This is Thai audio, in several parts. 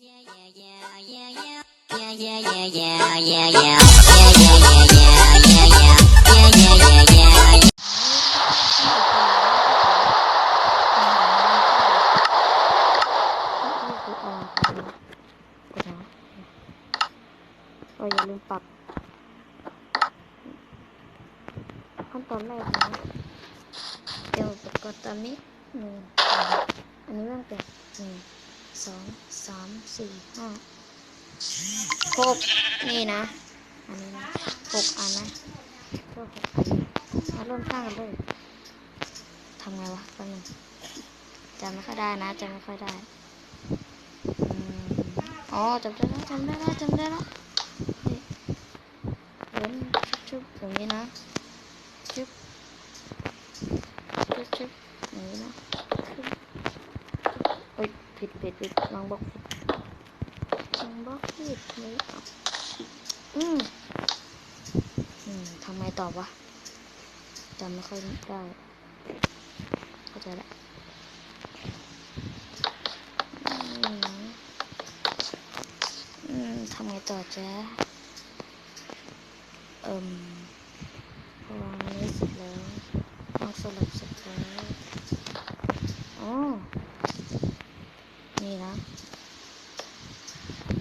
ก็อย่าลืมปรับขั้นตอนแรกนะเดี๋ยวอุปกรณ์ตอนนี้หนึ่งสองอันนี้ตั้งแต่หนึ่ง สองสามสี่ห้าหกนี่นะ อันนี้นะหกอันนะก็หกอันมาริ่มสร้างกันเลยทำไงวะแป๊บนึงจำไม่ค่อยได้นะจำไม่ค่อยได้อ๋อจำได้แล้วจำได้แล้วจำได้แล้วเว้นชุบๆอย่างนี้นะชุบชุบชุบอย่างนี้นะ ผิดผิดผิดลองบอกผิดลองบอกผิดเลยเอาอืมอืมทำไมตอบวะจำไม่ค่อยได้เข้าใจละอืมอืมทำไงต่อจ๊ะเอิ่มวางนี้เสร็จแล้ววางสลับเสร็จแล้วอ๋อ นี่นะ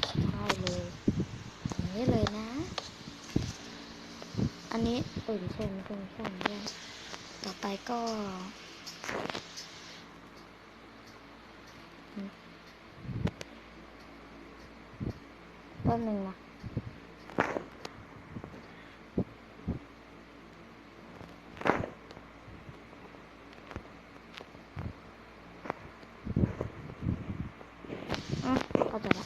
ใช่เลยอย่างนี้เลยนะ อันนี้เออไม่ใช่ไม่ใช่ไม่ใช่ไม่ใช่ต่อไปก็อืมแป๊บหนึงนะ อืมเข้าใจละ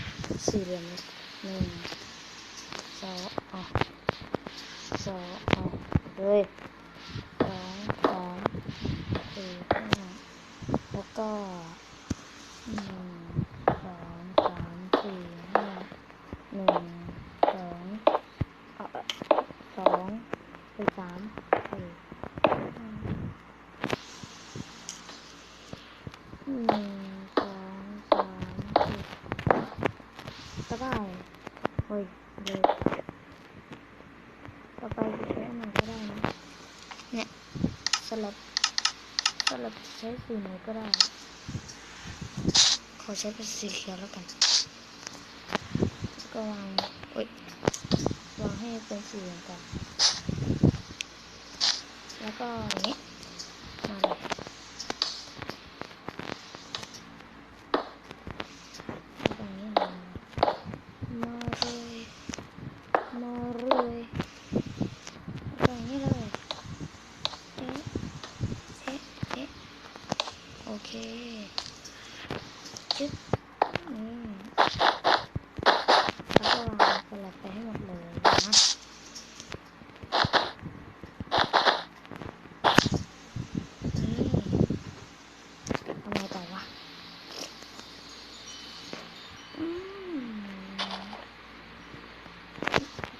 สี่เหลี่ยมหนึ่งสองอ๋อสองอ๋อเฮ้ยสองสามสี่ห้าแล้วก็หนึ่งสองสามสี่ห้าหนึ่งสองสองเป็นสามสี่ห้าหนึ่งสามสี่ก็ได้เฮ้ยเร็วต่อไปจะใช้อันไหนก็ได้นะ เนี่ยสลับสลับใช้สีไหนก็ได้ ขอใช้เป็นสีเขียวแล้วกันแล้วก็วางเอ้ยวางให้เป็นสีเหมือนกัน แล้วก็อย่างนี้มาเลย ตรงนี้มามาเลยมาเลยตรงนี้เลยเอ๊ะเอ๊ะเอ๊ะโอเค จึ๊บนี่แล้วก็วางสลับไปให้หมดเลยนะ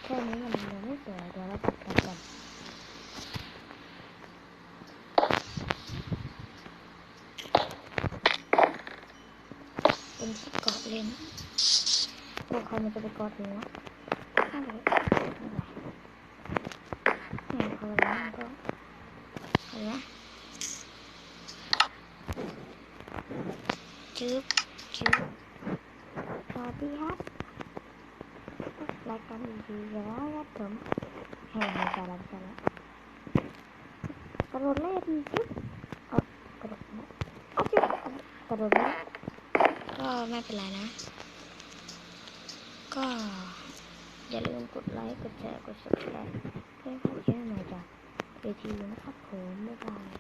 แค่นี้มันยังไม่สวยเดี๋ยวเราตัดกัน ที่เกาะเลนพวกเขามันจะไปเกาะถึงวะอะไรอะไรเนี่ยพอแล้วมันก็เห็นไหมจึ๊บจึ๊บสวัสดีครับรายการดีๆอย่างนี้ครับผมแห่งสาระสาระกระโดดเล่นจิ๊บเอากระโดดนะเอาจิ๊บกระโดดนะ ก็ไม่เป็นไรนะ ก็อย่าลืมกดไลค์ กดแชร์ กด subscribe เพื่อให้ผมช่วยหน่อยจากเวทีนะครับผม บ๊ายบาย